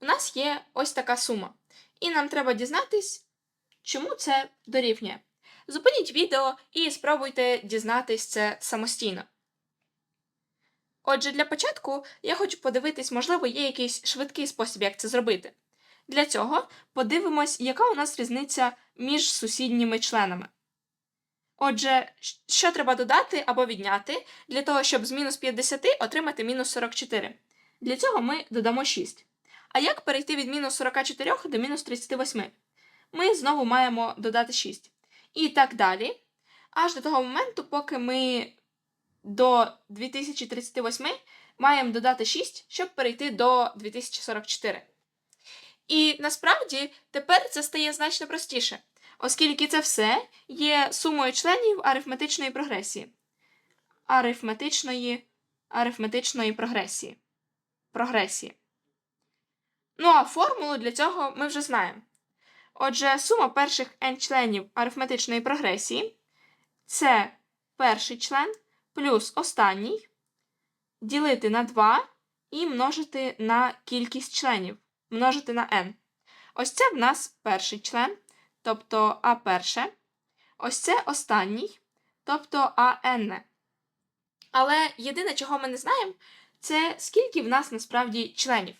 у нас є ось така сума. І нам треба дізнатись, чому це дорівнює. Зупиніть відео і спробуйте дізнатись це самостійно. Отже, для початку я хочу подивитись, можливо, є якийсь швидкий спосіб, як це зробити. Для цього подивимось, яка у нас різниця між сусідніми членами. Отже, що треба додати або відняти для того, щоб з мінус 50 отримати мінус 44? Для цього ми додамо 6. А як перейти від мінус 44 до мінус 38? Ми знову маємо додати 6. І так далі, аж до того моменту, поки ми до 2038 маємо додати 6, щоб перейти до 2044. І насправді тепер це стає значно простіше, оскільки це все є сумою членів арифметичної прогресії. Арифметичної, арифметичної прогресії. Прогресії. Ну а формулу для цього ми вже знаємо. Отже, сума перших n членів арифметичної прогресії це перший член плюс останній ділити на 2 і множити на кількість членів, множити на n. Ось це в нас перший член, тобто А перше. Ось це останній, тобто АН. Але єдине, чого ми не знаємо, це скільки в нас насправді членів.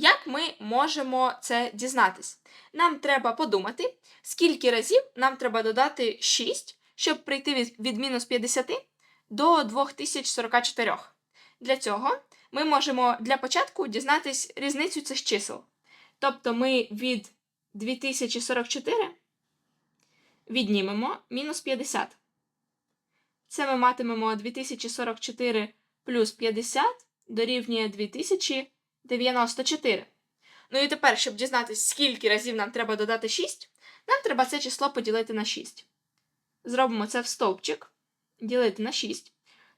Як ми можемо це дізнатись? Нам треба подумати, скільки разів нам треба додати 6, щоб прийти від, від мінус 50 до 2044. Для цього ми можемо для початку дізнатись різницю цих чисел. Тобто ми від 2044 віднімемо мінус 50. Це ми матимемо 2044 плюс 50 дорівнює 2094. Ну і тепер, щоб дізнатися, скільки разів нам треба додати 6, нам треба це число поділити на 6. Зробимо це в стовпчик. Ділити на 6.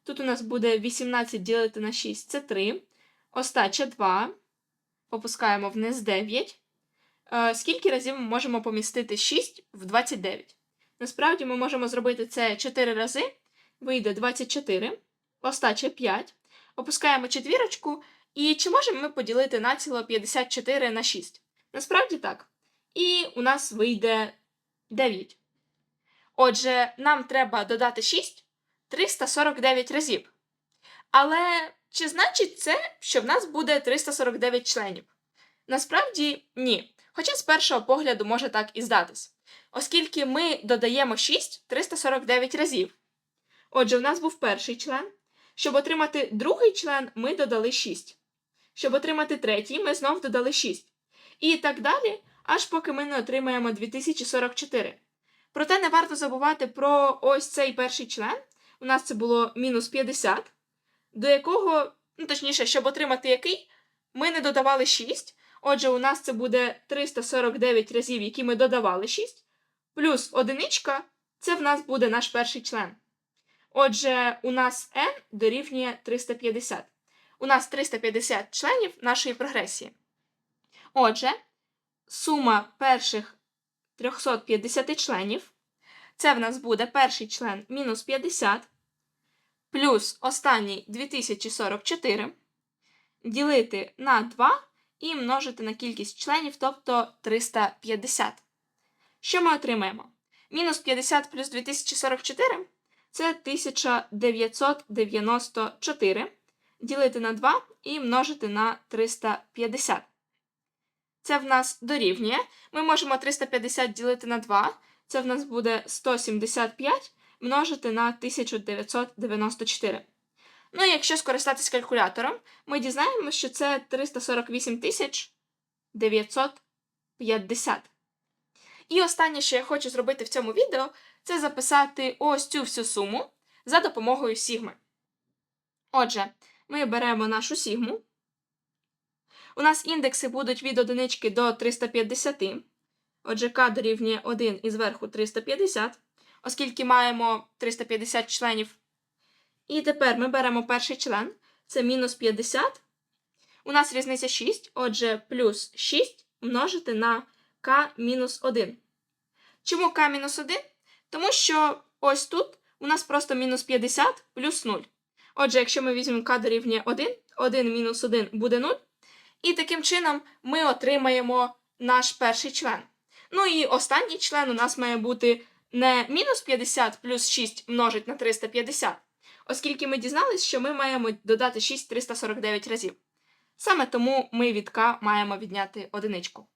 Тут у нас буде 18 ділити на 6 це 3. Остача 2. Опускаємо вниз 9. Е, Скільки разів ми можемо помістити 6 в 29? Насправді ми можемо зробити це 4 рази. Вийде 24. Остача 5. Опускаємо четвірочку. І чи можемо ми поділити націло 54 на 6? Насправді так. І у нас вийде 9. Отже, нам треба додати 6 349 разів. Але чи значить це, що в нас буде 349 членів? Насправді ні. Хоча з першого погляду може так і здатись. Оскільки ми додаємо 6 349 разів. Отже, в нас був перший член. Щоб отримати другий член, ми додали 6. Щоб отримати третій, ми знов додали 6. І так далі, аж поки ми не отримаємо 2044. Проте не варто забувати про ось цей перший член. У нас це було мінус 50, до якого, ну точніше, щоб отримати який, ми не додавали 6. Отже, у нас це буде 349 разів, які ми додавали 6, плюс одиничка це в нас буде наш перший член. Отже, у нас n дорівнює 350. У нас 350 членів нашої прогресії. Отже, сума перших 350 членів. Це в нас буде перший член мінус 50, плюс останній 2044, ділити на 2 і множити на кількість членів, тобто 350. Що ми отримаємо? Мінус 50 плюс 2044 це 1994, ділити на 2 і множити на 350. Це в нас дорівнює. Ми можемо 350 ділити на 2. Це в нас буде 175 множити на 1994. Ну і якщо скористатись калькулятором, ми дізнаємося, що це 348 950. І останнє, що я хочу зробити в цьому відео, це записати ось цю всю суму за допомогою сігми. Отже, ми беремо нашу сігму. У нас індекси будуть від одинички до 350. Отже, k дорівнює 1 і зверху 350, оскільки маємо 350 членів. І тепер ми беремо перший член, це мінус 50. У нас різниця 6, отже, плюс 6 множити на k мінус 1. Чому k мінус 1? Тому що ось тут у нас просто мінус 50 плюс 0. Отже, якщо ми візьмемо k дорівнює 1, 1 мінус 1 буде 0. І таким чином ми отримаємо наш перший член. Ну і останній член у нас має бути не мінус 50 плюс 6 множить на 350, оскільки ми дізнались, що ми маємо додати 6 349 разів. Саме тому ми від k маємо відняти одиничку.